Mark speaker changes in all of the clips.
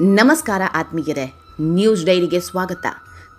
Speaker 1: ನಮಸ್ಕಾರ ಆತ್ಮೀಯರೇ ನ್ಯೂಸ್ ಡೈರಿಗೆ ಸ್ವಾಗತ.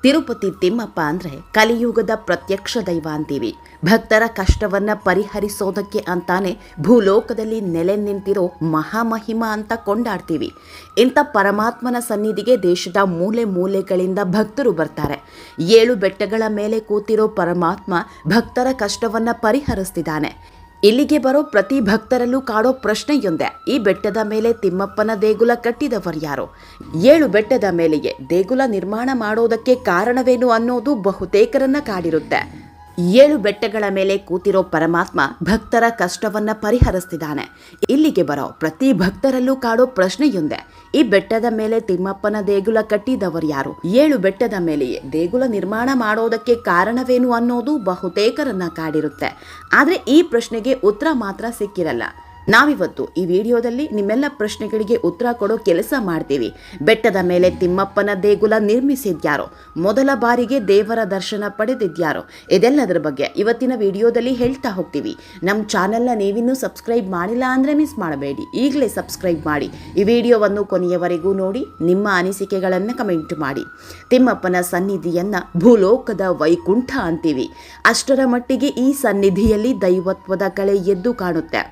Speaker 1: ತಿರುಪತಿ ತಿಮ್ಮಪ್ಪ ಅಂದ್ರೆ ಕಲಿಯುಗದ ಪ್ರತ್ಯಕ್ಷ ದೈವ ಅಂತೀವಿ. ಭಕ್ತರ ಕಷ್ಟವನ್ನ ಪರಿಹರಿಸೋದಕ್ಕೆ ಅಂತಾನೆ ಭೂಲೋಕದಲ್ಲಿ ನೆಲೆ ನಿಂತಿರೋ ಮಹಾಮಹಿಮ ಅಂತ ಕೊಂಡಾಡ್ತೀವಿ. ಇಂಥ ಪರಮಾತ್ಮನ ಸನ್ನಿಧಿಗೆ ದೇಶದ ಮೂಲೆ ಮೂಲೆಗಳಿಂದ ಭಕ್ತರು ಬರ್ತಾರೆ. ಏಳು ಬೆಟ್ಟಗಳ ಮೇಲೆ ಕೂತಿರೋ ಪರಮಾತ್ಮ ಭಕ್ತರ ಕಷ್ಟವನ್ನ ಪರಿಹರಿಸ್ತಿದ್ದಾನೆ. ಇಲ್ಲಿಗೆ ಬರೋ ಪ್ರತಿ ಭಕ್ತರಲ್ಲೂ ಕಾಡೋ ಪ್ರಶ್ನೆಯೊಂದೇ. ಈ ಬೆಟ್ಟದ ಮೇಲೆ ತಿಮ್ಮಪ್ಪನ ದೇಗುಲ ಕಟ್ಟಿದವರು ಯಾರು? ಏಳು ಬೆಟ್ಟದ ಮೇಲೆಯೇ ದೇಗುಲ ನಿರ್ಮಾಣ ಮಾಡೋದಕ್ಕೆ ಕಾರಣವೇನು ಅನ್ನೋದು ಬಹುತೇಕರನ್ನ ಕಾಡಿರುತ್ತೆ. ಏಳು ಬೆಟ್ಟಗಳ ಮೇಲೆ ಕೂತಿರೋ ಪರಮಾತ್ಮ ಭಕ್ತರ ಕಷ್ಟವನ್ನ ಪರಿಹರಿಸ್ತಿದ್ದಾನೆ. ಇಲ್ಲಿಗೆ ಬರೋ ಪ್ರತಿ ಭಕ್ತರಲ್ಲೂ ಕಾಡೋ ಪ್ರಶ್ನೆಯೊಂದೇ. ಈ ಬೆಟ್ಟದ ಮೇಲೆ ತಿಮ್ಮಪ್ಪನ ದೇಗುಲ ಕಟ್ಟಿದವರು ಯಾರು? ಏಳು ಬೆಟ್ಟದ ಮೇಲೆಯೇ ದೇಗುಲ ನಿರ್ಮಾಣ ಮಾಡೋದಕ್ಕೆ ಕಾರಣವೇನು ಅನ್ನೋದು ಬಹುತೇಕರನ್ನ ಕಾಡಿರುತ್ತೆ. ಆದ್ರೆ ಈ ಪ್ರಶ್ನೆಗೆ ಉತ್ತರ ಮಾತ್ರ ಸಿಕ್ಕಿರಲ್ಲ. ನಾವಿವತ್ತು ಈ ವಿಡಿಯೋದಲ್ಲಿ ನಿಮ್ಮೆಲ್ಲ ಪ್ರಶ್ನೆಗಳಿಗೆ ಉತ್ತರ ಕೊಡೋ ಕೆಲಸ ಮಾಡ್ತೀವಿ. ಬೆಟ್ಟದ ಮೇಲೆ ತಿಮ್ಮಪ್ಪನ ದೇಗುಲ ನಿರ್ಮಿಸಿದ್ಯಾರೋ? ಮೊದಲ ಬಾರಿಗೆ ದೇವರ ದರ್ಶನ ಪಡೆದಿದ್ಯಾರೋ? ಇದೆಲ್ಲದರ ಬಗ್ಗೆ ಇವತ್ತಿನ ವಿಡಿಯೋದಲ್ಲಿ ಹೇಳ್ತಾ ಹೋಗ್ತೀವಿ. ನಮ್ಮ ಚಾನೆಲ್ನ ನೀವಿನ್ನೂ ಸಬ್ಸ್ಕ್ರೈಬ್ ಮಾಡಿಲ್ಲ ಅಂದರೆ ಮಿಸ್ ಮಾಡಬೇಡಿ. ಈಗಲೇ ಸಬ್ಸ್ಕ್ರೈಬ್ ಮಾಡಿ. ಈ ವಿಡಿಯೋವನ್ನು ಕೊನೆಯವರೆಗೂ ನೋಡಿ, ನಿಮ್ಮ ಅನಿಸಿಕೆಗಳನ್ನು ಕಮೆಂಟ್ ಮಾಡಿ. ತಿಮ್ಮಪ್ಪನ ಸನ್ನಿಧಿಯನ್ನು ಭೂಲೋಕದ ವೈಕುಂಠ ಅಂತೀವಿ. ಅಷ್ಟರ ಮಟ್ಟಿಗೆ ಈ ಸನ್ನಿಧಿಯಲ್ಲಿ ದೈವತ್ವದ ಕಳೆ ಎದ್ದು ಕಾಣುತ್ತೆ.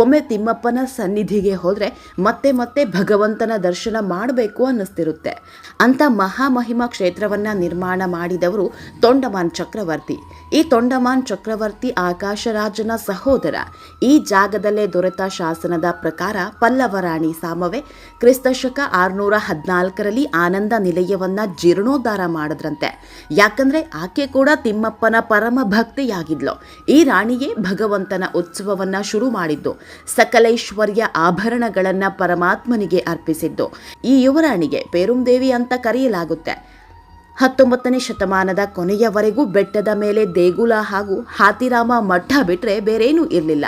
Speaker 1: ಒಮ್ಮೆ ತಿಮ್ಮಪ್ಪನ ಸನ್ನಿಧಿಗೆ ಹೋದರೆ ಮತ್ತೆ ಮತ್ತೆ ಭಗವಂತನ ದರ್ಶನ ಮಾಡಬೇಕು ಅನ್ನಿಸ್ತಿರುತ್ತೆ. ಅಂಥ ಮಹಾಮಹಿಮ ಕ್ಷೇತ್ರವನ್ನು ನಿರ್ಮಾಣ ಮಾಡಿದವರು ತೊಂಡಮಾನ್ ಚಕ್ರವರ್ತಿ. ಈ ತೊಂಡಮಾನ್ ಚಕ್ರವರ್ತಿ ಆಕಾಶರಾಜನ ಸಹೋದರ. ಈ ಜಾಗದಲ್ಲೇ ದೊರೆತ ಶಾಸನದ ಪ್ರಕಾರ ಪಲ್ಲವರಾಣಿ ಸಾಮವೆ ಕ್ರಿಸ್ತಶಕ ಆರುನೂರ ಹದಿನಾಲ್ಕರಲ್ಲಿ ಆನಂದ ನಿಲಯವನ್ನು ಜೀರ್ಣೋದ್ಧಾರ ಮಾಡಿದ್ರಂತೆ. ಯಾಕಂದರೆ ಆಕೆ ಕೂಡ ತಿಮ್ಮಪ್ಪನ ಪರಮ ಭಕ್ತಿಯಾಗಿದ್ಲು ಈ ರಾಣಿಯೇ ಭಗವಂತನ ಉತ್ಸವವನ್ನು ಶುರು ಮಾಡಿದ್ದು. ಸಕಲೈಶ್ವರ್ಯ ಆಭರಣಗಳನ್ನ ಪರಮಾತ್ಮನಿಗೆ ಅರ್ಪಿಸಿದ್ದು. ಈ ಯುವರಾಣಿಗೆ ಪೇರುಂದೇವಿ ಅಂತ ಕರೆಯಲಾಗುತ್ತೆ. ಹತ್ತೊಂಬತ್ತನೇ ಶತಮಾನದ ಕೊನೆಯವರೆಗೂ ಬೆಟ್ಟದ ಮೇಲೆ ದೇಗುಲ ಹಾಗೂ ಹಾತಿರಾಮ ಮಠ ಬಿಟ್ಟರೆ ಬೇರೇನೂ ಇರಲಿಲ್ಲ.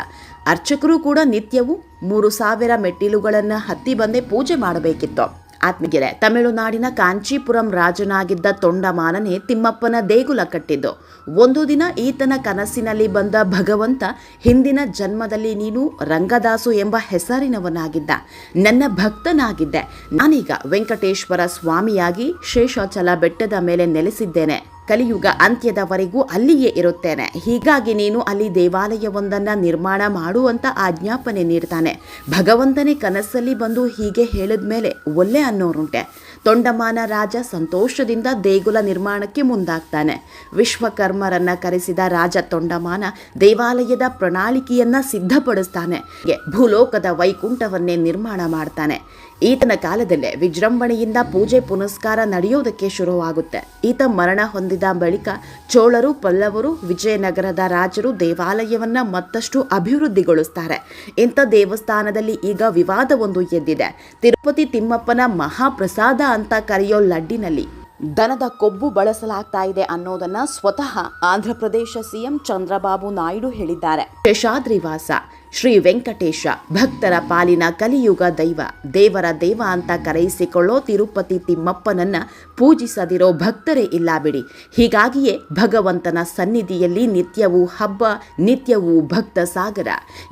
Speaker 1: ಅರ್ಚಕರು ಕೂಡ ನಿತ್ಯವೂ ಮೂರು ಸಾವಿರ ಮೆಟ್ಟಿಲುಗಳನ್ನು ಹತ್ತಿ ಬಂದೇ ಪೂಜೆ ಮಾಡಬೇಕಿತ್ತು. ಆತ್ಮಗೆರೆ. ತಮಿಳುನಾಡಿನ ಕಾಂಚೀಪುರಂ ರಾಜನಾಗಿದ್ದ ತೊಂಡಮಾನನೇ ತಿಮ್ಮಪ್ಪನ ದೇಗುಲ ಕಟ್ಟಿದ್ದು. ಒಂದು ದಿನ ಈತನ ಕನಸಿನಲ್ಲಿ ಬಂದ ಭಗವಂತ, ಹಿಂದಿನ ಜನ್ಮದಲ್ಲಿ ನೀನು ರಂಗದಾಸು ಎಂಬ ಹೆಸರಿನವನಾಗಿದ್ದ. ನನ್ನ ಭಕ್ತನಾಗಿದ್ದೆ. ನಾನೀಗ ವೆಂಕಟೇಶ್ವರ ಸ್ವಾಮಿಯಾಗಿ ಶೇಷಾಚಲ ಬೆಟ್ಟದ ಮೇಲೆ ನೆಲೆಸಿದ್ದೇನೆ. ಕಲಿಯುಗ ಅಂತ್ಯದವರೆಗೂ ಅಲ್ಲಿಯೇ ಇರುತ್ತೇನೆ. ಹೀಗಾಗಿ ನೀನು ಅಲ್ಲಿ ದೇವಾಲಯವೊಂದನ್ನು ನಿರ್ಮಾಣ ಮಾಡುವಂತ ಆಜ್ಞಾಪನೆ ನೀಡ್ತಾನೆ. ಭಗವಂತನೇ ಕನಸಲ್ಲಿ ಬಂದು ಹೀಗೆ ಹೇಳಿದ ಮೇಲೆ ಒಲ್ಲೆ ಅನ್ನೋರುಂಟೆ. ತೊಂಡಮಾನ ರಾಜ ಸಂತೋಷದಿಂದ ದೇಗುಲ ನಿರ್ಮಾಣಕ್ಕೆ ಮುಂದಾಗ್ತಾನೆ. ವಿಶ್ವಕರ್ಮರನ್ನ ಕರೆಸಿದ ರಾಜ ತೊಂಡಮಾನ ದೇವಾಲಯದ ಪ್ರಣಾಳಿಕೆಯನ್ನ ಸಿದ್ಧಪಡಿಸ್ತಾನೆ. ಭೂಲೋಕದ ವೈಕುಂಠವನ್ನೇ ನಿರ್ಮಾಣ ಮಾಡ್ತಾನೆ. ಈತನ ಕಾಲದಲ್ಲೇ ವಿಜೃಂಭಣೆಯಿಂದ ಪೂಜೆ ಪುನಸ್ಕಾರ ನಡೆಯುವುದಕ್ಕೆ ಶುರುವಾಗುತ್ತೆ. ಈತ ಮರಣ ಹೊಂದಿದ ಬಳಿಕ ಚೋಳರು, ಪಲ್ಲವರು, ವಿಜಯನಗರದ ರಾಜರು ದೇವಾಲಯವನ್ನ ಮತ್ತಷ್ಟು ಅಭಿವೃದ್ಧಿಗೊಳಿಸ್ತಾರೆ. ಇಂಥ ದೇವಸ್ಥಾನದಲ್ಲಿ ಈಗ ವಿವಾದವೊಂದು ಎದ್ದಿದೆ. ತಿರುಪತಿ ತಿಮ್ಮಪ್ಪನ ಮಹಾಪ್ರಸಾದ ಅಂತ ಕರೆಯೋ ಲಡ್ಡಿನಲ್ಲಿ ದನದ ಕೊಬ್ಬು ಬಳಸಲಾಗ್ತಾ ಇದೆ ಅನ್ನೋದನ್ನ ಸ್ವತಃ ಆಂಧ್ರಪ್ರದೇಶ ಸಿಎಂ ಚಂದ್ರಬಾಬು ನಾಯ್ಡು ಹೇಳಿದ್ದಾರೆ. ಶೇಷಾದ್ರಿವಾಸ ಶ್ರೀ ವೆಂಕಟೇಶ, ಭಕ್ತರ ಪಾಲಿನ ಕಲಿಯುಗ ದೈವ. ದೇವರ ದೇವ ಅಂತ ಕರೆಯಿಸಿಕೊಳ್ಳೋ ತಿರುಪತಿ ತಿಮ್ಮಪ್ಪನನ್ನ ಪೂಜಿಸದಿರೋ ಭಕ್ತರೇ ಇಲ್ಲ ಬಿಡಿ. ಹೀಗಾಗಿಯೇ ಭಗವಂತನ ಸನ್ನಿಧಿಯಲ್ಲಿ ನಿತ್ಯವೂ ಹಬ್ಬ, ನಿತ್ಯವೂ ಭಕ್ತ ಸಾಗರ.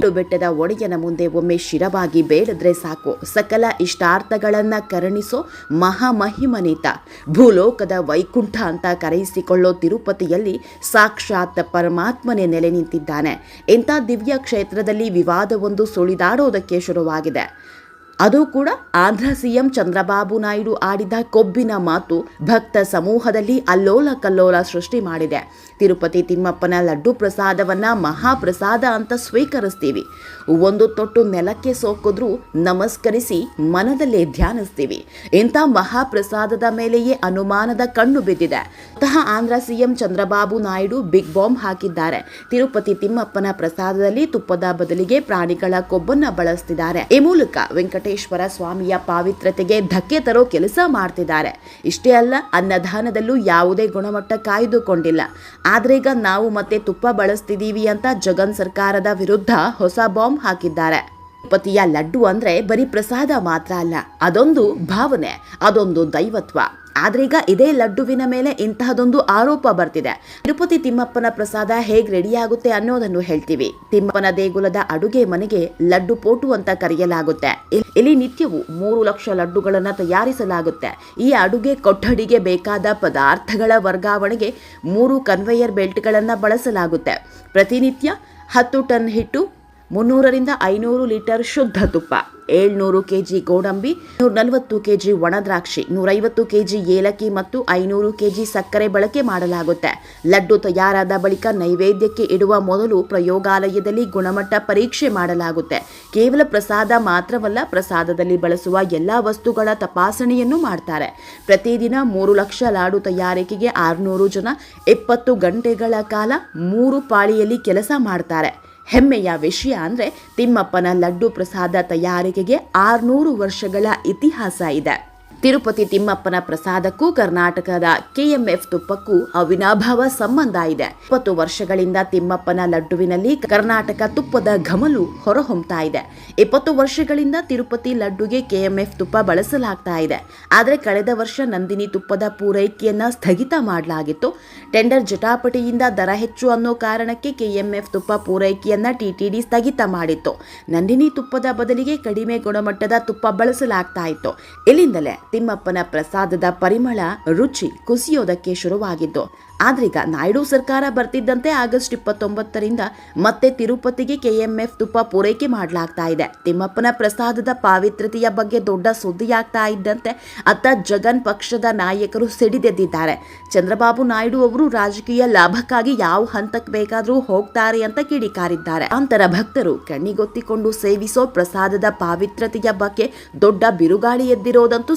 Speaker 1: ಬೆಟ್ಟದ ಒಡೆಯನ ಮುಂದೆ ಒಮ್ಮೆ ಶಿರವಾಗಿ ಬೇಡದ್ರೆ ಸಾಕು. ಸಕಲ ಇಷ್ಟಾರ್ಥಗಳನ್ನ ಕರುಣಿಸೋ ಮಹಾಮಹಿಮನಿತ. ಭೂಲೋಕದ ವೈಕುಂಠ ಅಂತ ಕರೆಯಿಸಿಕೊಳ್ಳೋ ತಿರುಪತಿಯಲ್ಲಿ ಸಾಕ್ಷಾತ್ ಪರಮಾತ್ಮನೇ ನೆಲೆ ನಿಂತಿದ್ದಾನೆ. ಇಂಥ ದಿವ್ಯ ಕ್ಷೇತ್ರದಲ್ಲಿ ವಿವಾದವೊಂದು ಸುಳಿದಾಡೋದಕ್ಕೆ ಶುರುವಾಗಿದೆ. ಅದು ಕೂಡ ಆಂಧ್ರ ಸಿಎಂ ಚಂದ್ರಬಾಬು ನಾಯ್ಡು ಆಡಿದ ಕೊಬ್ಬಿನ ಮಾತು ಭಕ್ತ ಸಮೂಹದಲ್ಲಿ ಅಲ್ಲೋಲ ಕಲ್ಲೋಲ ಸೃಷ್ಟಿ ಮಾಡಿದೆ. ತಿರುಪತಿ ತಿಮ್ಮಪ್ಪನ ಲಡ್ಡು ಪ್ರಸಾದವನ್ನ ಮಹಾಪ್ರಸಾದ ಅಂತ ಸ್ವೀಕರಿಸ್ತೀವಿ. ಒಂದು ತೊಟ್ಟು ನೆಲಕ್ಕೆ ಸೋಕಿದ್ರೂ ನಮಸ್ಕರಿಸಿ ಮನದಲ್ಲೇ ಧ್ಯಾನಿಸ್ತೀವಿ. ಇಂಥ ಮಹಾಪ್ರಸಾದದ ಮೇಲೆಯೇ ಅನುಮಾನದ ಕಣ್ಣು ಬಿದ್ದಿದೆ. ಅಂತಹ Andhra CM Chandrababu Naidu big bomb ಹಾಕಿದ್ದಾರೆ. ತಿರುಪತಿ ತಿಮ್ಮಪ್ಪನ ಪ್ರಸಾದದಲ್ಲಿ ತುಪ್ಪದ ಬದಲಿಗೆ ಪ್ರಾಣಿಗಳ ಕೊಬ್ಬನ್ನ ಬಳಸ್ತಿದ್ದಾರೆ. ಈ ಮೂಲಕ ವೆಂಕಟೇಶ್ವರ ಸ್ವಾಮಿಯ ಪಾವಿತ್ರತೆಗೆ ಧಕ್ಕೆ ತರೋ ಕೆಲಸ ಮಾಡ್ತಿದ್ದಾರೆ. ಇಷ್ಟೇ ಅಲ್ಲ, ಅನ್ನದಾನದಲ್ಲೂ ಯಾವುದೇ ಗುಣಮಟ್ಟ ಕಾಯ್ದುಕೊಂಡಿಲ್ಲ. ಆದ್ರೆ ಈಗ ನಾವು ಮತ್ತೆ ತುಪ್ಪ ಬಳಸ್ತಿದ್ದೀವಿ ಅಂತ ಜಗನ್ ಸರ್ಕಾರದ ವಿರುದ್ಧ ಹೊಸ ಬಾಂಬ್ ಹಾಕಿದ್ದಾರೆ. ತಿರುಪತಿಯ ಲಡ್ಡು ಅಂದ್ರೆ ಬರೀ ಪ್ರಸಾದ ಮಾತ್ರ ಅಲ್ಲ, ಅದೊಂದು ಭಾವನೆ, ಅದೊಂದು ದೈವತ್ವ. ಆದ್ರೆ ಈಗ ಇದೇ ಲಡ್ಡುವಿನ ಮೇಲೆ ಇಂತಹದೊಂದು ಆರೋಪ ಬರ್ತಿದೆ. ತಿರುಪತಿ ತಿಮ್ಮಪ್ಪನ ಪ್ರಸಾದ ಹೇಗೆ ರೆಡಿ ಆಗುತ್ತೆ ಅನ್ನೋದನ್ನು ಹೇಳ್ತೀವಿ. ತಿಮ್ಮಪ್ಪನ ದೇಗುಲದ ಅಡುಗೆ ಮನೆಗೆ ಲಡ್ಡು ಪೋಟು ಅಂತ ಕರೆಯಲಾಗುತ್ತೆ. ಇಲ್- ಇಲ್ಲಿ ನಿತ್ಯವೂ ಮೂರು ಲಕ್ಷ ಲಡ್ಡುಗಳನ್ನ ತಯಾರಿಸಲಾಗುತ್ತೆ. ಈ ಅಡುಗೆ ಕೊಠಡಿಗೆ ಬೇಕಾದ ಪದಾರ್ಥಗಳ ವರ್ಗಾವಣೆಗೆ ಮೂರು ಕನ್ವೇಯರ್ ಬೆಲ್ಟ್ಗಳನ್ನು ಬಳಸಲಾಗುತ್ತೆ. ಪ್ರತಿನಿತ್ಯ ಹತ್ತು ಟನ್ ಹಿಟ್ಟು ಮುನ್ನೂರರಿಂದ ಐನೂರು ಲೀಟರ್ ಶುದ್ಧ ತುಪ್ಪ, ಏಳ್ನೂರು ಕೆಜಿ ಗೋಡಂಬಿ ನೂರ ನಲವತ್ತು ಕೆಜಿ ಒಣದ್ರಾಕ್ಷಿ, ನೂರೈವತ್ತು ಕೆಜಿ ಏಲಕ್ಕಿ ಮತ್ತು ಐನೂರು ಕೆಜಿ ಸಕ್ಕರೆ ಬಳಕೆ ಮಾಡಲಾಗುತ್ತೆ. ಲಡ್ಡು ತಯಾರಾದ ಬಳಿಕ ನೈವೇದ್ಯಕ್ಕೆ ಇಡುವ ಮೊದಲು ಪ್ರಯೋಗಾಲಯದಲ್ಲಿ ಗುಣಮಟ್ಟ ಪರೀಕ್ಷೆ ಮಾಡಲಾಗುತ್ತೆ. ಕೇವಲ ಪ್ರಸಾದ ಮಾತ್ರವಲ್ಲ, ಪ್ರಸಾದದಲ್ಲಿ ಬಳಸುವ ಎಲ್ಲ ವಸ್ತುಗಳ ತಪಾಸಣೆಯನ್ನು ಮಾಡ್ತಾರೆ. ಪ್ರತಿದಿನ ಮೂರು ಲಕ್ಷ ಲಾಡು ತಯಾರಿಕೆಗೆ ಆರುನೂರು ಜನ ಇಪ್ಪತ್ತು ಗಂಟೆಗಳ ಕಾಲ ಮೂರು ಪಾಳಿಯಲ್ಲಿ ಕೆಲಸ ಮಾಡ್ತಾರೆ. ಹೆಮ್ಮೆಯ ವಿಷಯ ಅಂದರೆ ತಿಮ್ಮಪ್ಪನ ಲಡ್ಡು ಪ್ರಸಾದ ತಯಾರಿಕೆಗೆ ಆರುನೂರು ವರ್ಷಗಳ ಇತಿಹಾಸ ಇದೆ. ತಿರುಪತಿ ತಿಮ್ಮಪ್ಪನ ಪ್ರಸಾದಕ್ಕೂ ಕರ್ನಾಟಕದ ಕೆಎಂಎಫ್ ತುಪ್ಪಕ್ಕೂ ಅವಿನಾಭಾವ ಸಂಬಂಧ ಇದೆ. ಇಪ್ಪತ್ತು ವರ್ಷಗಳಿಂದ ತಿಮ್ಮಪ್ಪನ ಲಡ್ಡುವಿನಲ್ಲಿ ಕರ್ನಾಟಕ ತುಪ್ಪದ ಘಮಲು ಹೊರಹೊಮ್ತಾ ಇದೆ. ಇಪ್ಪತ್ತು ವರ್ಷಗಳಿಂದ ತಿರುಪತಿ ಲಡ್ಡುಗೆ ಕೆಎಂಎಫ್ ತುಪ್ಪ ಬಳಸಲಾಗ್ತಾ ಇದೆ. ಆದರೆ ಕಳೆದ ವರ್ಷ ನಂದಿನಿ ತುಪ್ಪದ ಪೂರೈಕೆಯನ್ನ ಸ್ಥಗಿತ ಮಾಡಲಾಗಿತ್ತು. ಟೆಂಡರ್ ಜಟಾಪಟಿಯಿಂದ ದರ ಹೆಚ್ಚು ಅನ್ನೋ ಕಾರಣಕ್ಕೆ ಕೆಎಂಎಫ್ ತುಪ್ಪ ಪೂರೈಕೆಯನ್ನ ಟಿಟಿಡಿ ಸ್ಥಗಿತ ಮಾಡಿತ್ತು. ನಂದಿನಿ ತುಪ್ಪದ ಬದಲಿಗೆ ಕಡಿಮೆ ಗುಣಮಟ್ಟದ ತುಪ್ಪ ಬಳಸಲಾಗ್ತಾ ಇತ್ತು. ಇಲ್ಲಿಂದಲೇ ತಿಮ್ಮಪ್ಪನ ಪ್ರಸಾದದ ಪರಿಮಳ, ರುಚಿ ಕುಸಿಯೋದಕ್ಕೆ ಶುರುವಾಗಿದ್ದು, ಆದ್ರೀಗ ನಾಯ್ಡು ಸರ್ಕಾರ ಬರ್ತಿದ್ದಂತೆ ಆಗಸ್ಟ್ ಇಪ್ಪತ್ತೊಂಬತ್ತರಿಂದ ಮತ್ತೆ ತಿರುಪತಿಗೆ ಕೆಎಂಎಫ್ ತುಪ್ಪ ಪೂರೈಕೆ ಮಾಡಲಾಗ್ತಾ ಇದೆ. ತಿಮ್ಮಪ್ಪನ ಪ್ರಸಾದದ ಪಾವಿತ್ರತೆಯ ಬಗ್ಗೆ ದೊಡ್ಡ ಸುದ್ದಿಯಾಗ್ತಾ ಇದ್ದಂತೆ ಅತ್ತ ಜಗನ್ ಪಕ್ಷದ ನಾಯಕರು ಸಿಡಿದೆದ್ದಿದ್ದಾರೆ. ಚಂದ್ರಬಾಬು ನಾಯ್ಡು ಅವರು ರಾಜಕೀಯ ಲಾಭಕ್ಕಾಗಿ ಯಾವ ಹಂತಕ್ಕೆ ಬೇಕಾದರೂ ಹೋಗ್ತಾರೆ ಅಂತ ಕಿಡಿಕಾರಿದ್ದಾರೆ. ಅಂತರ ಭಕ್ತರು ಕಣ್ಣಿಗೊತ್ತಿಕೊಂಡು ಸೇವಿಸೋ ಪ್ರಸಾದದ ಪಾವಿತ್ರತೆಯ ಬಗ್ಗೆ ದೊಡ್ಡ ಬಿರುಗಾಳಿ ಎದ್ದಿರೋದಂತೂ